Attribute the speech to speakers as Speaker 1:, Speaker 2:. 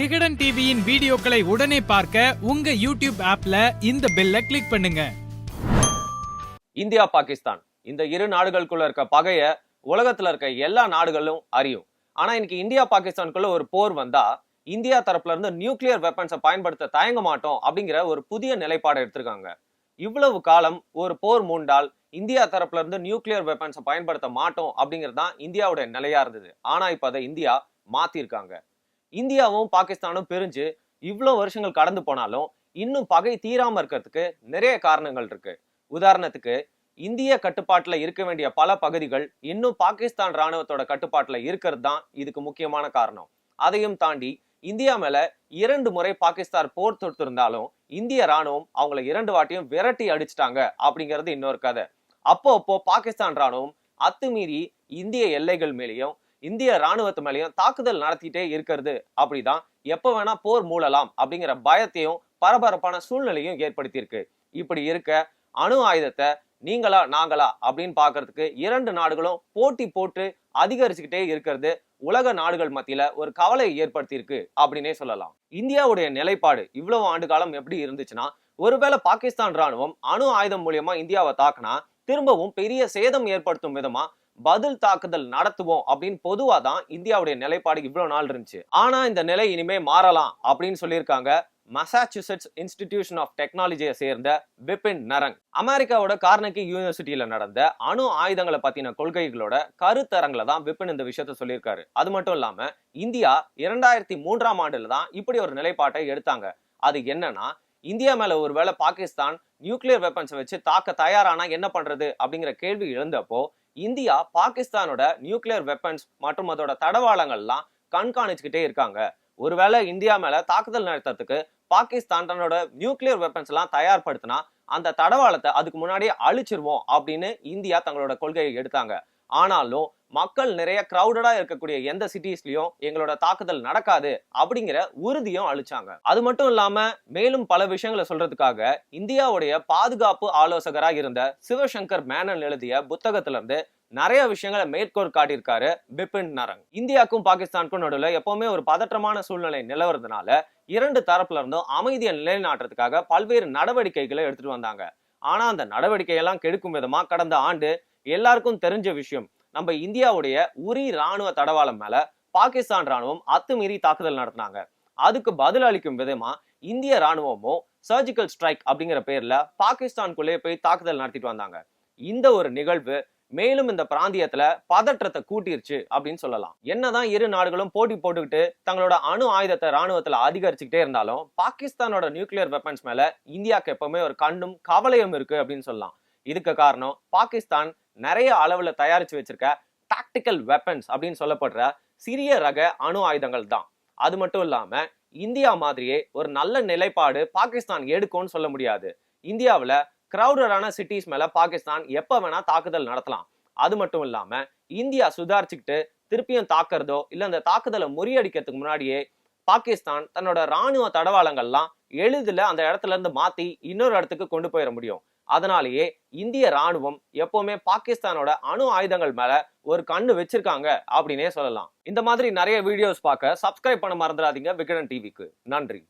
Speaker 1: விகடன் டிவியின் வீடியோக்களை உடனே பார்க்க உங்க யூடியூப் ஆப்ல இந்த பெல்ல கிளிக் பண்ணுங்க.
Speaker 2: இந்தியா பாகிஸ்தான். இந்த இரு நாடுகளுக்குள்ள இருக்க பகைய உலகத்துல இருக்க எல்லா நாடுகளும் அறியும். ஆனா இன்னைக்கு இந்தியா பாகிஸ்தானுக்குள்ள ஒரு போர் வந்தா இந்தியா தரப்புல இருந்து நியூக்ளியர் வெப்பன்ஸை பயன்படுத்த தயங்க மாட்டோம் அப்படிங்கிற ஒரு புதிய நிலைப்பாடை எடுத்திருக்காங்க. இவ்வளவு காலம் ஒரு போர் மூண்டால் இந்தியா தரப்புல இருந்து நியூக்ளியர் வெப்பன்ஸை பயன்படுத்த மாட்டோம் அப்படிங்கிறது தான் இந்தியாவுடைய நிலையா இருந்தது. ஆனா இப்ப அதை இந்தியா மாத்திருக்காங்க. இந்தியாவும் பாகிஸ்தானும் பிரிஞ்சு இவ்வளோ வருஷங்கள் கடந்து போனாலும் இன்னும் பகை தீராம இருக்கிறதுக்கு நிறைய காரணங்கள் இருக்கு. உதாரணத்துக்கு இந்திய கட்டுப்பாட்டில் இருக்க வேண்டிய பல பகுதிகள் இன்னும் பாகிஸ்தான் ராணுவத்தோட கட்டுப்பாட்டில் இருக்கிறது தான் இதுக்கு முக்கியமான காரணம். அதையும் தாண்டி இந்தியா மேல இரண்டு முறை பாகிஸ்தான் போர் தொடுத்திருந்தாலும் இந்திய ராணுவம் அவங்கள இரண்டு வாட்டியும் விரட்டி அடிச்சிட்டாங்க அப்படிங்கிறது இன்னொரு கதை. அப்போ அப்போ பாகிஸ்தான் ராணுவம் அத்துமீறி இந்திய எல்லைகள் மேலேயும் இந்திய ராணுவத்து மேலேயும் தாக்குதல் நடத்திட்டே இருக்கிறது. அப்படிதான் எப்ப வேணா போர் மூழலாம் அப்படிங்கிற பயத்தையும் பரபரப்பான சூழ்நிலையும் ஏற்படுத்தியிருக்கு. இப்படி இருக்க அணு ஆயுதத்தை நீங்களா நாங்களா அப்படின்னு பாக்குறதுக்கு இரண்டு நாடுகளும் போட்டி போட்டு அதிகரிச்சுக்கிட்டே இருக்கிறது உலக நாடுகள் மத்தியில ஒரு கவலையை ஏற்படுத்தியிருக்கு அப்படின்னே சொல்லலாம். இந்தியாவுடைய நிலைப்பாடு இவ்வளவு ஆண்டு காலம் எப்படி இருந்துச்சுன்னா ஒருவேளை பாகிஸ்தான் ராணுவம் அணு ஆயுதம் மூலியமா இந்தியாவை தாக்குனா திரும்பவும் பெரிய சேதம் ஏற்படுத்தும் விதமா பதில் தாக்குதல் நடத்துவோம் அப்படின்னு பொதுவா தான் இந்தியாவுடைய நிலைப்பாடு இவ்வளவு நாள் இருந்துச்சு. ஆனா இந்த நிலை இனிமே மாறலாம் அப்படின்னு சொல்லியிருக்காங்க மசாச்சுசெட்ஸ் இன்ஸ்டிடியூஷன் ஆஃப் டெக்னாலஜியை சேர்ந்த விபின் நரங். அமெரிக்காவோட கார்னகி யூனிவர்சிட்டியில நடந்த அணு ஆயுதங்களை பத்தின கொள்கைகளோட கருத்தரங்களை தான் விபின் இந்த விஷயத்த சொல்லியிருக்காரு. அது மட்டும் இல்லாம இந்தியா இரண்டாயிரத்தி மூன்றாம் ஆண்டுல தான் இப்படி ஒரு நிலைப்பாட்டை எடுத்தாங்க. அது என்னன்னா இந்தியா மேல ஒருவேளை பாகிஸ்தான் நியூக்ளியர் வெப்பன்ஸை வச்சு தாக்க தயாரானா என்ன பண்றது அப்படிங்கிற கேள்வி எழுந்தப்போ இந்தியா பாகிஸ்தானோட நியூக்ளியர் வெப்பன்ஸ் மற்றும் அதோட தடவாளங்கள்லாம் கண்காணிச்சுக்கிட்டே இருக்காங்க. ஒருவேளை இந்தியா மேல தாக்குதல் நடத்துறதுக்கு பாகிஸ்தான் தன்னோட நியூக்ளியர் வெப்பன்ஸ் எல்லாம் தயார்படுத்தினா அந்த தடவாளத்தை அதுக்கு முன்னாடியே அழிச்சிருவோம் அப்படின்னு இந்தியா தங்களோட கொள்கையை எடுத்தாங்க. ஆனாலும் மக்கள் நிறைய கிரௌடடா இருக்கக்கூடிய எந்த சிட்டிஸ்லயும் எங்களோட தாக்குதல் நடக்காது அப்படிங்கிற உறுதியும் அளிச்சாங்க. அது மட்டும் இல்லாம மேலும் பல விஷயங்களை சொல்றதுக்காக இந்தியாவுடைய பாதுகாப்பு ஆலோசகராக இருந்த சிவசங்கர் மேனன் எழுதிய புத்தகத்துல இருந்து நிறைய விஷயங்களை மேற்கோள் காட்டியிருக்காரு பிபின் நரங். இந்தியாவுக்கும் பாகிஸ்தானுக்கும் நடுவில் எப்பவுமே ஒரு பதற்றமான சூழ்நிலை நிலவரதுனால இரண்டு தரப்புல இருந்தும் அமைதியை நிலைநாட்டுறதுக்காக பல்வேறு நடவடிக்கைகளை எடுத்துட்டு வந்தாங்க. ஆனா அந்த நடவடிக்கையெல்லாம் கெடுக்கும் விதமா கடந்த ஆண்டு எல்லாருக்கும் தெரிஞ்ச விஷயம் நம்ம இந்தியாவுடைய உரி ராணுவ தடவாளம் மேல பாகிஸ்தான் ராணுவம் அத்துமீறி தாக்குதல் நடத்தினாங்க. அதுக்கு பதில் அளிக்கும் விதமா இந்திய ராணுவமும் சர்ஜிக்கல் ஸ்ட்ரைக் அப்படிங்கிற பேர்ல பாகிஸ்தானுக்குள்ளே போய் தாக்குதல் நடத்திட்டு வந்தாங்க. இந்த ஒரு நிகழ்வு மேலும் இந்த பிராந்தியத்துல பதற்றத்தை கூட்டிருச்சு அப்படின்னு சொல்லலாம். என்னதான் இரு நாடுகளும் போட்டி போட்டுக்கிட்டு தங்களோட அணு ஆயுதத்தை ராணுவத்துல அதிகரிச்சுக்கிட்டே இருந்தாலும் பாகிஸ்தானோட நியூக்ளியர் வெப்பன்ஸ் மேல இந்தியாவுக்கு எப்பவுமே ஒரு கண்ணும் கவலையும் இருக்கு அப்படின்னு சொல்லலாம். இதுக்கு காரணம் பாகிஸ்தான் நிறைய அளவில் தயாரித்து வச்சிருக்க டாக்டிக்கல் வெப்பன்ஸ் அப்படின்னு சொல்லப்படுற சிறிய ரக அணு ஆயுதங்கள் தான். அது மட்டும் இல்லாமல் இந்தியா மாதிரியே ஒரு நல்ல நிலைப்பாடு பாகிஸ்தான் எடுக்கும்னு சொல்ல முடியாது. இந்தியாவில் கிரௌடடான சிட்டிஸ் மேலே பாகிஸ்தான் எப்போ வேணால் தாக்குதல் நடத்தலாம். அது மட்டும் இல்லாமல் இந்தியா சுதாரிச்சுக்கிட்டு திருப்பியும் தாக்குறதோ இல்லை அந்த தாக்குதலை முறியடிக்கிறதுக்கு முன்னாடியே பாகிஸ்தான் தன்னோட ராணுவ தடவாளங்கள்லாம் எளிதில் அந்த இடத்துல இருந்து மாற்றி இன்னொரு இடத்துக்கு கொண்டு போயிட முடியும். அதனாலேயே இந்திய ராணுவம் எப்பவுமே பாகிஸ்தானோட அணு ஆயுதங்கள் மேல ஒரு கண்ணு வச்சிருக்காங்க அப்படின்னே சொல்லலாம். இந்த மாதிரி நிறைய வீடியோஸ் பார்க்க சப்ஸ்கிரைப் பண்ண மறந்துடாதீங்க விகடன் டிவிக்கு நன்றி.